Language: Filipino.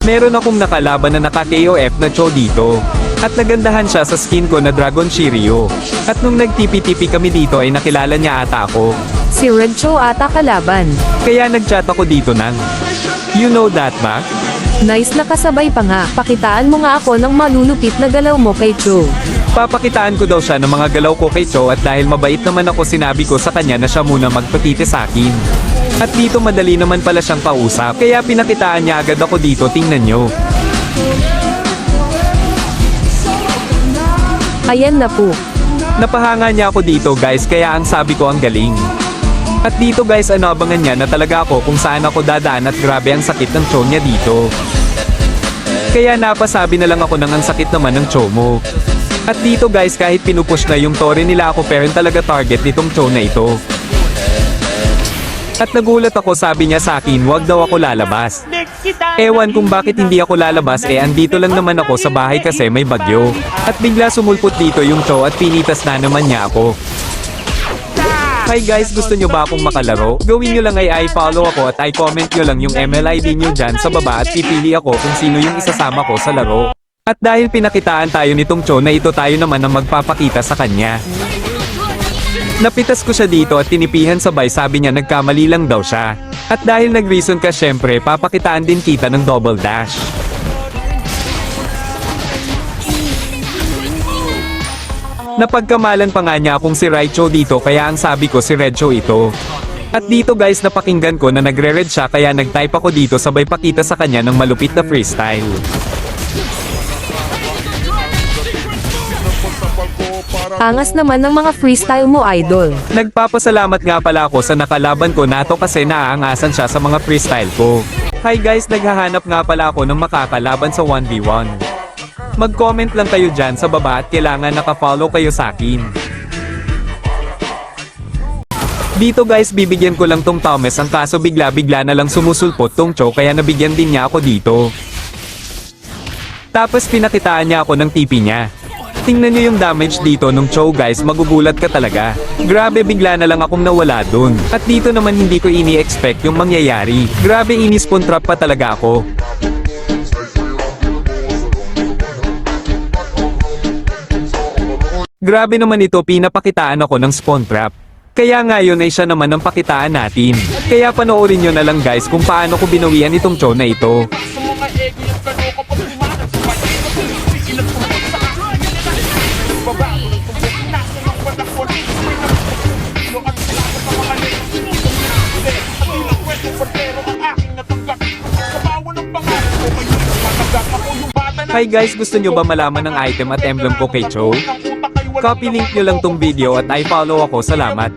Meron akong nakalaban na naka-KOF na Cho dito. At nagandahan siya sa skin ko na Dragon Shiryu. At nung nagtipi-tipi kami dito ay nakilala niya ata ako. Si Red Cho ata kalaban. Kaya nagchat ako dito ng, You know that ba? Nice na kasabay pa nga. Pakitaan mo nga ako ng malulupit na galaw mo kay Cho. Papakitaan ko daw siya ng mga galaw ko kay Cho at dahil mabait naman ako sinabi ko sa kanya na siya muna magpatite sa akin. At dito madali naman pala siyang kausap, kaya pinakitaan niya agad ako dito tingnan nyo. Ayan na po. Napahanga niya ako dito guys kaya ang sabi ko ang galing. At dito guys ano abangan niya na talaga ako kung saan ako dadaan at grabe ang sakit ng cho niya dito. Kaya napasabi na lang ako ng ang sakit naman ng cho mo. At dito guys kahit pinupush na yung tore nila ako pero talaga target nitong cho na ito. At nagulat ako sabi niya sa akin wag daw ako lalabas. Ewan kung bakit hindi ako lalabas eh andito lang naman ako sa bahay kasi may bagyo. At bigla sumulpot dito yung cho at pinitas na naman niya ako. Hi guys, gusto nyo ba akong makalaro? Gawin nyo lang ay i-follow ako at i-comment nyo lang yung MLID nyo dyan sa baba at pipili ako kung sino yung isasama ko sa laro. At dahil pinakitaan tayo nitong Cho na ito tayo naman ang magpapakita sa kanya. Napitas ko siya dito at tinipihan sabay sabi niya nagkamali lang daw siya. At dahil nag-reason ka syempre, papakitaan din kita ng double dash. Napagkamalan pa nga niya akong si Raicho dito kaya ang sabi ko si Redcho ito. At dito guys napakinggan ko na nagre-red siya kaya nag-type ako dito sabay pakita sa kanya ng malupit na freestyle. Angas naman ng mga freestyle mo, idol. Nagpapasalamat nga pala ako sa nakalaban ko nato kasi naaangasan siya sa mga freestyle ko. Hi guys, naghahanap nga pala ako ng makakalaban sa 1v1. Mag-comment lang kayo dyan sa baba at kailangan nakafollow kayo sa akin. Dito guys, bibigyan ko lang tong Thomas ang kaso bigla-bigla na lang sumusulpot tong Cho kaya nabigyan din niya ako dito. Tapos pinakitaan niya ako ng tipi niya. Tingnan niyo yung damage dito nung Cho guys, magugulat ka talaga. Grabe bigla na lang akong nawala dun. At dito naman hindi ko ini-expect yung mangyayari. Grabe inispawn trap pa talaga ako. Grabe naman ito pinapakitaan ako ng spawn trap. Kaya ngayon ay siya naman ang pakitaan natin. Kaya panoorin nyo na lang guys kung paano ko binawian itong Cho na ito. Hi guys, gusto nyo ba malaman ng item at emblem ko kay Cho? Copy link nyo lang tong video at i-follow ako. Salamat.